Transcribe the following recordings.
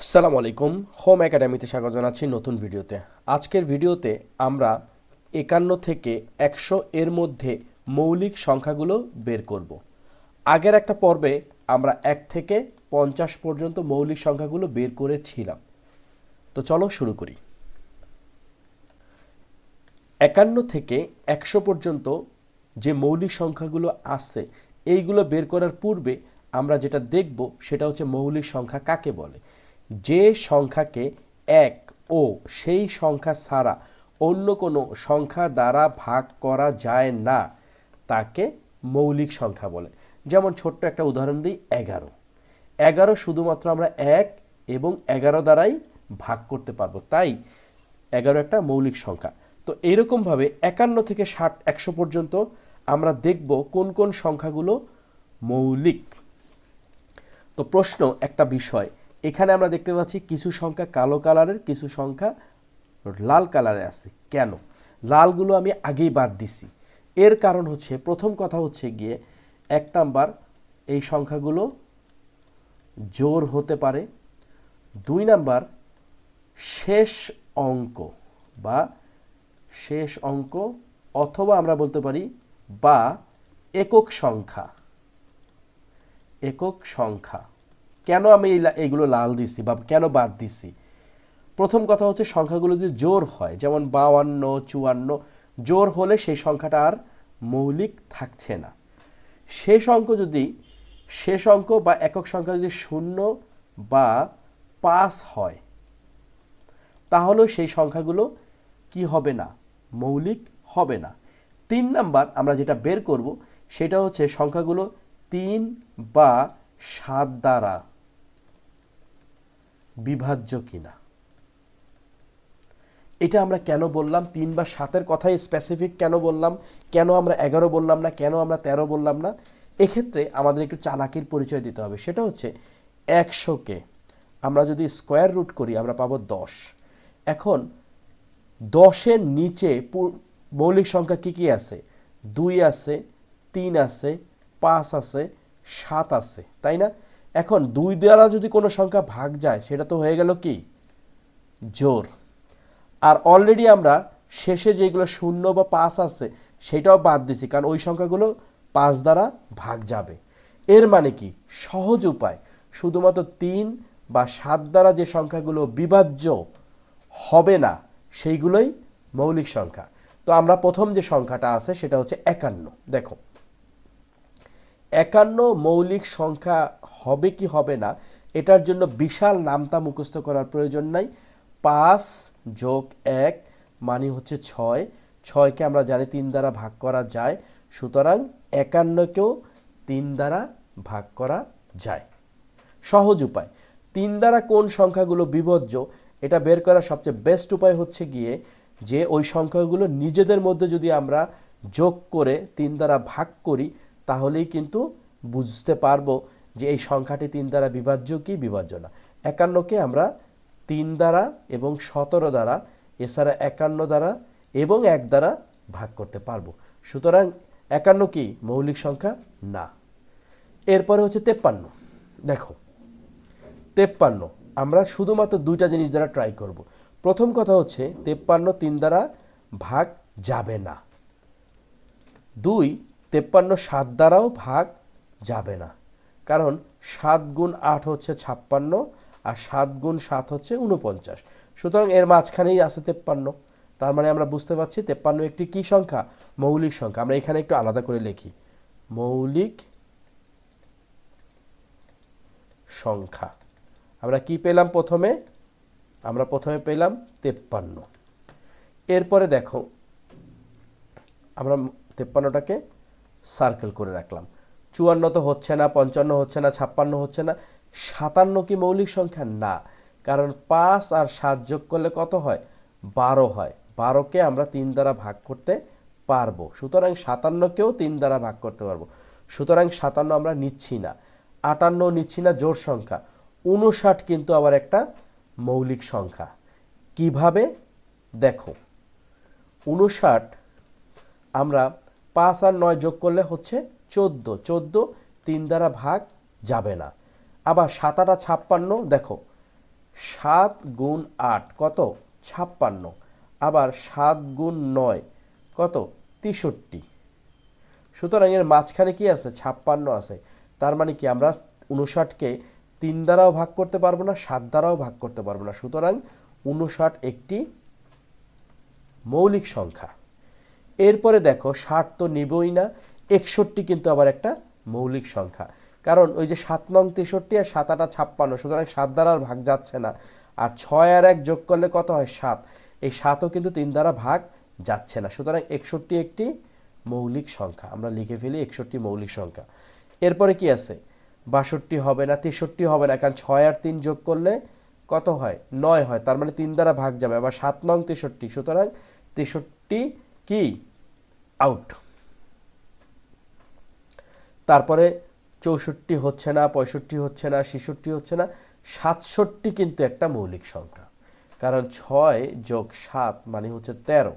আসসালামু আলাইকুম। হোম একাডেমিতে স্বাগত জানাচ্ছি নতুন ভিডিওতে। আজকের ভিডিওতে আমরা একান্ন থেকে একশো এর মধ্যে মৌলিক সংখ্যাগুলো বের করব। আগের একটা পর্বে আমরা এক থেকে পঞ্চাশ পর্যন্ত মৌলিক সংখ্যাগুলো বের করেছিলাম। তো চলো শুরু করি। একান্ন থেকে একশো পর্যন্ত যে মৌলিক সংখ্যাগুলো আছে, এইগুলো বের করার পূর্বে আমরা যেটা দেখব সেটা হচ্ছে মৌলিক সংখ্যা কাকে বলে? যে সংখ্যাকে এক ও সেই সংখ্যা ছাড়া অন্য কোনো সংখ্যা দ্বারা ভাগ করা যায় না, তাকে মৌলিক সংখ্যা বলে। যেমন ছোট্ট একটা উদাহরণ দিই, এগারো। এগারো শুধুমাত্র আমরা এক এবং এগারো দ্বারাই ভাগ করতে পারব, তাই এগারো একটা মৌলিক সংখ্যা। তো এইরকমভাবে একান্ন থেকে ষাট, একশো পর্যন্ত আমরা দেখব কোন কোন সংখ্যাগুলো মৌলিক। তো প্রশ্ন, একটা বিষয় এখানে আমরা দেখতে পাচ্ছি কিছু সংখ্যা কালো কালারের, কিছু সংখ্যা লাল কালারে আছে। কেন? লালগুলো আমি আগেই বাদ দিছি। এর কারণ হচ্ছে, প্রথম কথা হচ্ছে গিয়ে এক নাম্বার, এই সংখ্যাগুলো জোর হতে পারে। দুই নাম্বার, শেষ অঙ্ক বা শেষ অঙ্ক অথবা আমরা বলতে পারি বা একক সংখ্যা। একক সংখ্যা। কেন আমি এইগুলো লাল দিছি বা কেন বাদ দিছি? প্রথম কথা হচ্ছে সংখ্যাগুলো যদি জোর হয়, যেমন বাউান্ন চুয়ান্ন, জোর হলে সেই সংখ্যাটা আর মৌলিক থাকছে না। শেষ অঙ্ক যদি, শেষ অঙ্ক বা একক সংখ্যা যদি শূন্য বা পাঁচ হয় তাহলেও সেই সংখ্যাগুলো কি হবে না? মৌলিক হবে না। তিন নাম্বার আমরা যেটা বের করব, সেটা হচ্ছে সংখ্যাগুলো তিন বা সাত দ্বারা। বিভাজ্য কিনা? এটা আমরা কেন বললাম? তিন বা সাতের কথাই স্পেসিফিক কেন বললাম? কেন আমরা এগারো বললাম না? কেন আমরা তেরো বললাম না? এক্ষেত্রে আমাদের একটু চালাকির পরিচয় দিতে হবে। সেটা হচ্ছে একশোকে আমরা যদি স্কোয়ার রুট করি, আমরা পাবো দশ। এখন দশের নিচে মৌলিক সংখ্যা কি কি আছে? দুই আছে, তিন আছে, পাঁচ আছে, সাত আছে। তাই না? এখন দুই দ্বারা যদি কোনো সংখ্যা ভাগ যায়, সেটা তো হয়ে গেল কি? জোর। আর অলরেডি আমরা শেষে যেগুলো শূন্য বা পাঁচ আছে, সেটাও বাদ দিছি, কারণ ওই সংখ্যাগুলো পাঁচ দ্বারা ভাগ যাবে। এর মানে কি? সহজ উপায়। শুধুমাত্র তিন বা সাত দ্বারা যে সংখ্যাগুলো বিভাজ্য হবে না, সেইগুলোই মৌলিক সংখ্যা। তো আমরা প্রথম যে সংখ্যাটা আছে, সেটা হচ্ছে একান্ন। দেখো একান্ন মৌলিক সংখ্যা হবে কি হবে না, এটার জন্য বিশাল নামতা মুখস্থ করার প্রয়োজন নাই। পাঁচ যোগ এক মানে হচ্ছে ছয়। ছয়কে আমরা জানি তিন দ্বারা ভাগ করা যায়। সুতরাং একান্নকেও তিন দ্বারা ভাগ করা যায়। সহজ উপায়। তিন দ্বারা কোন সংখ্যাগুলো বিভজ্য, এটা বের করার সবচেয়ে বেস্ট উপায় হচ্ছে গিয়ে যে ওই সংখ্যাগুলো নিজেদের মধ্যে যদি আমরা যোগ করে তিন দ্বারা ভাগ করি তাহলেই কিন্তু বুঝতে পারব যে এই সংখ্যাটি তিন দ্বারা বিভাজ্য কি বিভাজ্য না। একান্নকে আমরা তিন দ্বারা এবং সতেরো দ্বারা, এছাড়া একান্ন দ্বারা এবং এক দ্বারা ভাগ করতে পারব। সুতরাং একান্ন কি? মৌলিক সংখ্যা? না। এরপরে হচ্ছে তেপ্পান্ন। দেখো, তেপ্পান্ন। আমরা শুধুমাত্র দুইটা জিনিস দ্বারা ট্রাই করব। প্রথম কথা হচ্ছে তেপ্পান্ন তিন দ্বারা ভাগ যাবে না। দুই তেপ্পান্ন সাত দ্বারাও ভাগ যাবে না। কারণ সাত গুণ আট হচ্ছে ছাপ্পান্ন আর সাত গুণ সাত হচ্ছে উনপঞ্চাশ সুতরাং এর মাঝখানেই আছে তেপ্পান্ন। তার মানে আমরা বুঝতে পারছি তেপ্পান্ন একটি কি সংখ্যা? মৌলিক সংখ্যা। আমরা এখানে একটু আলাদা করে লিখি। মৌলিক সংখ্যা। আমরা কি পেলাম প্রথমে? আমরা প্রথমে পেলাম তেপ্পান্ন। এরপরে দেখো, আমরা তেপ্পান্নটাকে সার্কেল করে রাখলাম। চুয়ান্ন তো হচ্ছে না, পঞ্চান্ন হচ্ছে না, ছাপ্পান্ন হচ্ছে না, সাতান্ন কি মৌলিক সংখ্যা? না। কারণ পাঁচ আর সাত যোগ করলে কত হয়? বারো হয়। বারোকে আমরা তিন দ্বারা ভাগ করতে পারব। সুতরাং সাতান্নকেও তিন দ্বারা ভাগ করতে পারব। সুতরাং সাতান্ন আমরা নিচ্ছি না। আটান্ন নিচ্ছি না জোর সংখ্যা। উনষাট কিন্তু আবার একটা মৌলিক সংখ্যা। কীভাবে? দেখো, উনষাট আমরা পাঁচ আর নয় যোগ করলে হচ্ছে চোদ্দ। চোদ্দ তিন দ্বারা ভাগ যাবে না। আবার সাত আটা ছাপ্পান্ন, দেখো, সাত গুণ আট কত? ছাপ্পান্ন। আবার সাত গুণ নয় কত? তেষট্টি। সুতরাং এর মাঝখানে কি আছে? ছাপ্পান্ন আছে। তার মানে কি আমরা উনষাটকে তিন দ্বারাও ভাগ করতে পারব না, সাত দ্বারাও ভাগ করতে পারব না। সুতরাং উনষাট একটি মৌলিক সংখ্যা। এরপরে দেখো, ষাট তো নিবই না, একষট্টি কিন্তু আবার একটা মৌলিক সংখ্যা। কারণ ওই যে সাত নং তেষট্টি আর সাত আটা ছাপ্পান্ন, সুতরাং সাত দ্বারা আর ভাগ যাচ্ছে না। আর ছয় আর এক যোগ করলে কত হয়? সাত। এই সাতও কিন্তু তিন দ্বারা ভাগ যাচ্ছে না। সুতরাং একষট্টি একটি মৌলিক সংখ্যা। আমরা লিখে ফেলি একষট্টি মৌলিক সংখ্যা। এরপরে কি আছে? বাষট্টি হবে না, তেষট্টি হবে না, কারণ ছয় আর তিন যোগ করলে কত হয়? নয় হয়, তার মানে তিন দ্বারা ভাগ যাবে। আবার সাত নং তেষট্টি, সুতরাং তেষট্টি কি? আউট তারপরে চৌষট্টি হচ্ছে না, পঁয়ষট্টি হচ্ছে না, ছেষট্টি হচ্ছে না, সাতষট্টি কিন্তু একটা মৌলিক সংখ্যা। কারণ ছয় যোগ সাত মানে হচ্ছে তেরো।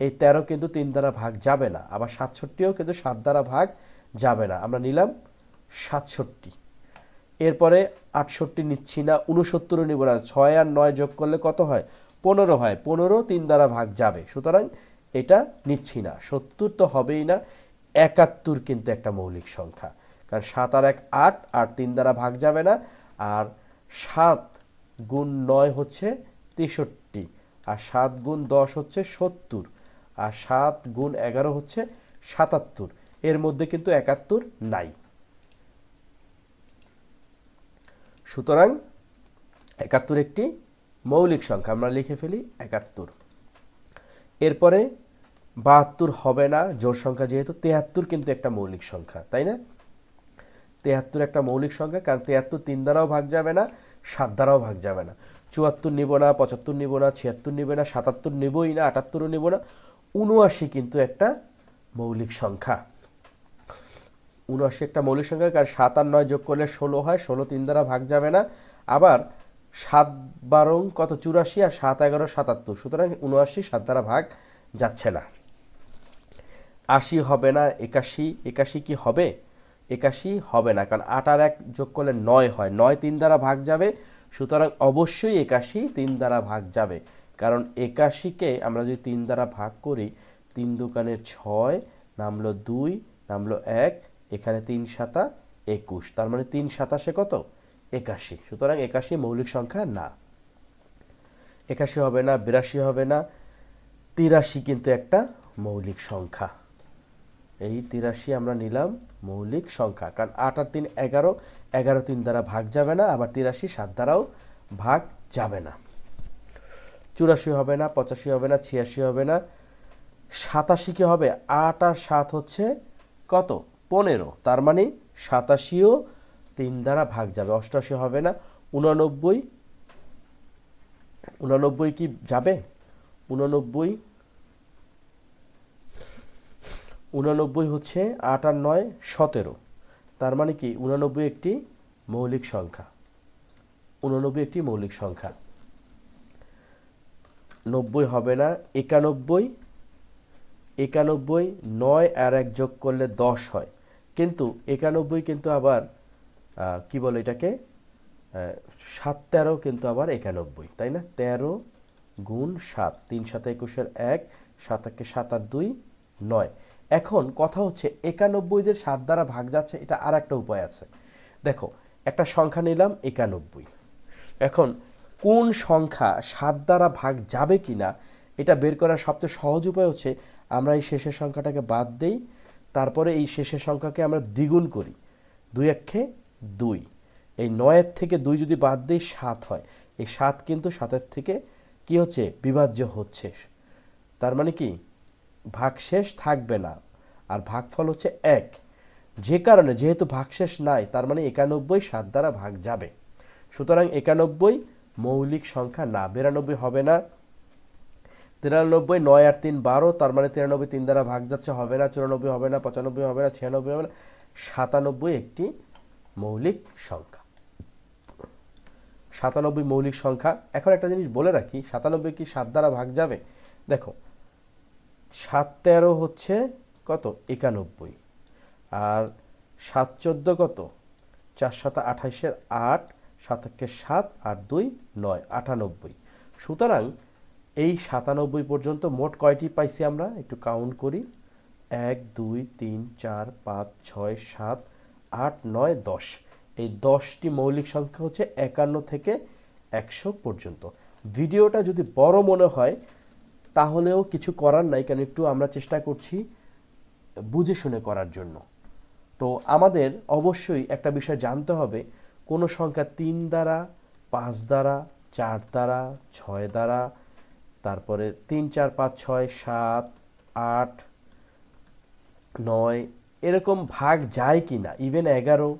এই তেরো কিন্তু তিন দ্বারা ভাগ যাবে না, আবার সাতষট্টিও কিন্তু সাত দ্বারা ভাগ যাবে না। আমরা নিলাম সাতষট্টি। এরপরে আটষট্টি নিচ্ছি না উনসত্তরও নিব না। ছয় আর নয় যোগ করলে কত হয়? পনেরো হয়। পনেরো তিন দ্বারা ভাগ যাবে। সুতরাং এটা নিচ্ছি না। সত্তর তো হবেই না, একাত্তর কিন্তু একটা মৌলিক সংখ্যা। কারণ সাত আর এক আট, আর তিন দ্বারা ভাগ যাবে না, আর সাত গুণ নয় হচ্ছে তেষট্টি, আর সাত গুণ দশ হচ্ছে সত্তর, আর সাত গুণ এগারো হচ্ছে সাতাত্তর। এর মধ্যে কিন্তু একাত্তর নাই। সুতরাং একাত্তর একটি মৌলিক সংখ্যা, আমরা লিখে ফেলি একাত্তর। এরপরে বাহাত্তর হবে না, জোর সংখ্যা যেহেতু, তেহাত্তর কিন্তু একটা মৌলিক সংখ্যা, তাই না? তেহাত্তর একটা মৌলিক সংখ্যা, কারণ তেহাত্তর তিন দ্বারাও ভাগ যাবে না, সাত দ্বারাও ভাগ যাবে না। চুয়াত্তর নিব না, পঁচাত্তর নিব না, ছিয়াত্তর নিবে না, সাতাত্তর নিবই না, আটাত্তরও নিব না, উনআশি কিন্তু একটা মৌলিক সংখ্যা। উনআশি একটা মৌলিক সংখ্যা, কারণ সাত আর নয় যোগ করলে ষোলো হয়, ষোলো তিন দ্বারা ভাগ যাবে না, আবার সাত বারং কত? চুরাশি, আর সাত এগারো, সাতাত্তর, সুতরাং উনআশি সাত দ্বারা ভাগ যাচ্ছে না। আশি হবে না, একাশি একাশি কি হবে? একাশি হবে না, কারণ আট আর এক যোগ করলে নয় হয়। নয় তিন দ্বারা ভাগ যাবে, সুতরাং অবশ্যই একাশি তিন দ্বারা ভাগ যাবে। কারণ একাশিকে আমরা যদি তিন দ্বারা ভাগ করি, তিন দোকানের ছয়, নামলো দুই, নামলো এক, এখানে তিন সাতা একুশ। তার মানে তিন সাতাশে কত? একাশি। সুতরাং একাশি মৌলিক সংখ্যা না। একাশি হবে না, বিরাশি হবে না, তিরাশি কিন্তু একটা মৌলিক সংখ্যা। এই তিরাশি আমরা নিলাম মৌলিক সংখ্যা, কারণ আট আর তিন এগারো এগারো তিন দ্বারা ভাগ যাবে না, আবার তিরাশি সাত দ্বারাও ভাগ যাবে না। চুরাশি হবে না, পঁচাশি হবে না, ছিয়াশি হবে না, সাতাশি কি হবে? আট আর সাত হচ্ছে কত? পনেরো, তার মানে সাতাশিও তিন দ্বারা ভাগ যাবে অষ্টআশি হবে না, উনানব্বই উনানব্বই কি যাবে? উননব্বই উননব্বই হচ্ছে আট আর নয় সতেরো। তার মানে কি উনানব্বই একটি মৌলিক সংখ্যা। উননব্বই একটি মৌলিক সংখ্যা। নব্বই হবে না একানব্বই। একানব্বই নয় আর এক যোগ করলে দশ হয়। কিন্তু একানব্বই কিন্তু আবার কি বলে এটাকে? সাত তেরো কিন্তু আবার একানব্বই, তাই না? তেরো গুণ সাত, তিন সাত একুশের এক, সাত একে সাত আর দুই নয়। এখন কথা হচ্ছে একানব্বই যে সাত দ্বারা ভাগ যাচ্ছে, এটা আর একটা উপায় আছে। দেখো, একটা সংখ্যা নিলাম, একানব্বই। এখন কোন সংখ্যা সাত দ্বারা ভাগ যাবে কি না এটা বের করার সবচেয়ে সহজ উপায় হচ্ছে, আমরা এই শেষের সংখ্যাটাকে বাদ দেই, তারপরে এই শেষের সংখ্যাকে আমরা দ্বিগুণ করি। দুই একে দুই। এই নয়ের থেকে দুই যদি বাদ দিই, সাত হয়। এই সাত কিন্তু সাতের থেকে কি হচ্ছে? বিভাজ্য হচ্ছে। তার মানে কি? ভাগশেষ থাকবে না। আর ভাগফল হচ্ছে এক। যে কারণে যেহেতু ভাগশেষ নাই, তার মানে একানব্বই সাত দ্বারা ভাগ যাবে। সুতরাং একানব্বই মৌলিক সংখ্যা না, বিরানব্বই হবে না। তিরানব্বই নয় আর তিন বারো, তার মানে তিরানব্বই তিন দ্বারা ভাগ যাচ্ছে, হবে না, চুরানব্বই হবে না, পঁচানব্বই হবে না, ছিয়ানব্বই হবে না, সাতানব্বই একটি মৌলিক সংখ্যা। সাতানব্বই মৌলিক সংখ্যা। এখন একটা জিনিস বলে রাখি, সাতানব্বই কি সাত দ্বারা ভাগ যাবে? দেখো সাত তেরো হচ্ছে কত? একানব্বই। আর সাত চোদ্দ কত? চার সাত আঠাইশের আট সাতাক্ষে সাত, আর দুই, নয়, আটানব্বই। সুতরাং এই সাতানব্বই পর্যন্ত মোট কয়টি পাইছি আমরা? একটু কাউন্ট করি। এক, দুই, তিন, চার, পাঁচ, ছয়, সাত, আট, নয়, দশ। এই দশটি মৌলিক সংখ্যা হচ্ছে একান্ন থেকে একশো পর্যন্ত। ভিডিওটা যদি বড় মনে হয় তাহলেও কিছু করার নাই, কারণ একটু আমরা চেষ্টা করছি বুঝে শুনে করার জন্য। তো আমাদের অবশ্যই একটা বিষয় জানতে হবে, কোনো সংখ্যা তিন দ্বারা, পাঁচ দ্বারা, চার দ্বারা, ছয় দ্বারা, তারপরে তিন, চার, পাঁচ, ছয়, সাত, আট, নয়, এরকম ভাগ যায় কি না ইভেন এগারো,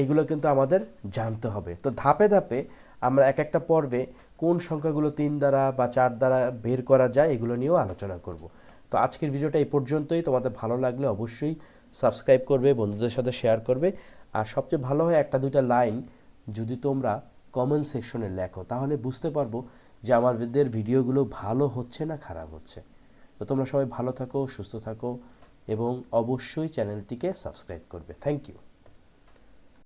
এগুলো কিন্তু আমাদের জানতে হবে। তো ধাপে ধাপে আমরা এক একটা পর্বে কোন সংখ্যাগুলো তিন দ্বারা বা চার দ্বারা বের করা যায় এগুলো নিয়েও আলোচনা করব। তো আজকের ভিডিওটা এই পর্যন্তই। তোমাদের ভালো লাগলে অবশ্যই সাবস্ক্রাইব করবে, বন্ধুদের সাথে শেয়ার করবে। আর সবচেয়ে ভালো হয় একটা দুইটা লাইন যদি তোমরা কমেন্ট সেকশনে লেখো, তাহলে বুঝতে পারব যে আমাদের ভিডিওগুলো ভালো হচ্ছে না খারাপ হচ্ছে। তো তোমরা সবাই ভালো থাকো, সুস্থ থাকো এবং অবশ্যই চ্যানেলটিকে সাবস্ক্রাইব করবে। Thank you